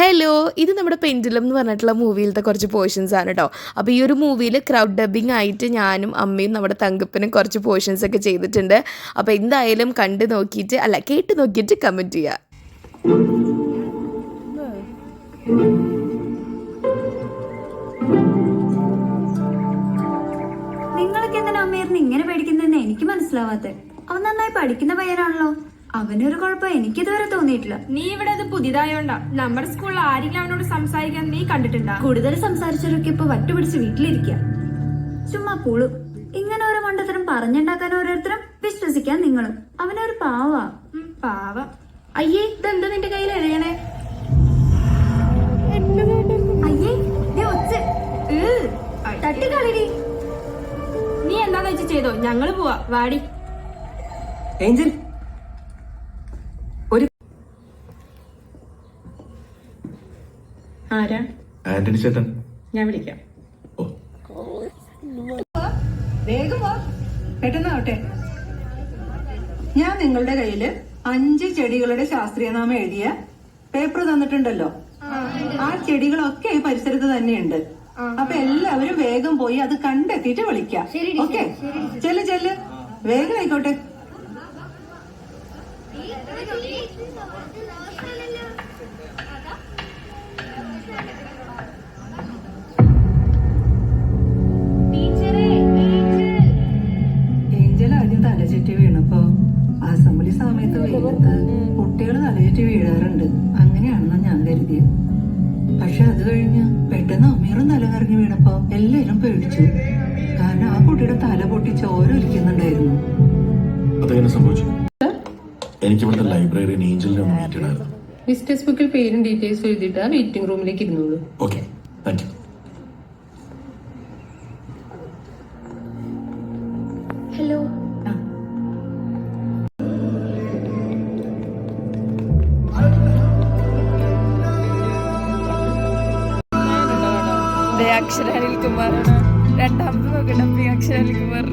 Hello ഇത് നമ്മുടെ pendulum എന്ന് പറഞ്ഞിട്ടുള്ള മൂവിയിലത്തെ കുറച്ച് പോർഷൻസ് ആണ് കേട്ടോ അപ്പോൾ ഈ ഒരു മൂവിയിൽ ക്രൗഡ് ഡബിങ് ആയിട്ട് ഞാനും അമ്മയും നമ്മുടെ തങ്കപ്പനും കുറച്ച് പോർഷൻസ് ഒക്കെ ചെയ്തിട്ടുണ്ട്. അപ്പോൾ എന്തായാലും കണ്ട് നോക്കിയിട്ട് അല്ല കേട്ട് നോക്കിയിട്ട് കമന്റ് ചെയ്യുക ഇങ്ങനെ പേടിക്കുന്നതെന്ന് എനിക്ക് മനസ്സിലാവാത്തെ അവൻ നന്നായി പഠിക്കുന്ന പയ്യനാണല്ലോ. അവനൊരു കുഴപ്പം എനിക്കിതുവരെ തോന്നിയിട്ടില്ല. നീ ഇവിടെ അത് പുതിയതായോണ്ടാ. നമ്മുടെ സ്കൂളിൽ ആരെങ്കിലും അവനോട് സംസാരിക്കാൻ നീ കണ്ടിട്ടുണ്ടാ? കൂടുതൽ സംസാരിച്ചവരൊക്കെ ഇപ്പൊ വട്ടുപിടിച്ച് വീട്ടിലിരിക്കുക ചുമ്മാ പോളു. ഇങ്ങനെ ഓരോ മണ്ടത്തരം പറഞ്ഞുണ്ടാക്കാൻ ഓരോരുത്തരും വിശ്വസിക്കാൻ നിങ്ങളും. അവനൊരു പാവാ. പാവ. അയ്യേ ഇതെന്താ നിന്റെ കയ്യിൽ എഴുതണേ അയ്യേ നീ എന്താന്ന് വെച്ച് ചെയ്തോ? ഞങ്ങൾ പോവാ. വാടി. ഏഞ്ചൽ ആരാ? ആന്റണി ചേട്ടൻ. ഞാൻ വിളിക്കാം. ഓ. വേഗം വാ. പെട്ടെന്നാവട്ടെ ഞാൻ നിങ്ങളുടെ കയ്യിൽ അഞ്ച് ചെടികളുടെ ശാസ്ത്രീയനാമം എഴുതിയ പേപ്പർ തന്നിട്ടുണ്ടല്ലോ. ആ ചെടികളൊക്കെ ഈ പരിസരത്ത് തന്നെയുണ്ട്. അപ്പൊ എല്ലാവരും വേഗം പോയി അത് കണ്ടെത്തിയിട്ട് വിളിക്കാം. ഓക്കെ? ചെല്ല് ചെല്ല്. വേഗം ആയിക്കോട്ടെ. ആദ്യം തലചുറ്റി വീണപ്പോ അസംബ്ലി സമയത്ത് വെയിലത്ത് കുട്ടികൾ തലചുറ്റി വീഴാറുണ്ട്. അങ്ങനെയാണെന്ന് ഞാൻ കരുതിയത് പക്ഷെ അത് കഴിഞ്ഞ് പെട്ടെന്ന് അമീറും തലകറങ്ങി വീണപ്പോ എല്ലാരും പേടിച്ചു. കാരണം ആ കുട്ടിയുടെ തല പൊട്ടി ചോര ഒലിക്കുന്നുണ്ടായിരുന്നു അതെങ്ങനെ സംഭവിച്ചു? എനിക്ക് ഇവിടുത്തെ ലൈബ്രറി ഏഞ്ചലിനെ ഒന്ന് മീറ്റ് ചെയ്യണമായിരുന്നു വിസിറ്റേഴ്സ് ബുക്കിൽ പേരും ഡീറ്റെയിൽസ് എഴുതിയിട്ട് ആ വെയിറ്റിംഗ് റൂമിലേക്ക് ഇരുന്നോളൂ. ഓക്കെ താങ്ക് യു അക്ഷര അനിൽകുമാർ രണ്ടാമത് നോക്കട്ടെ അക്ഷര അനിൽകുമാർ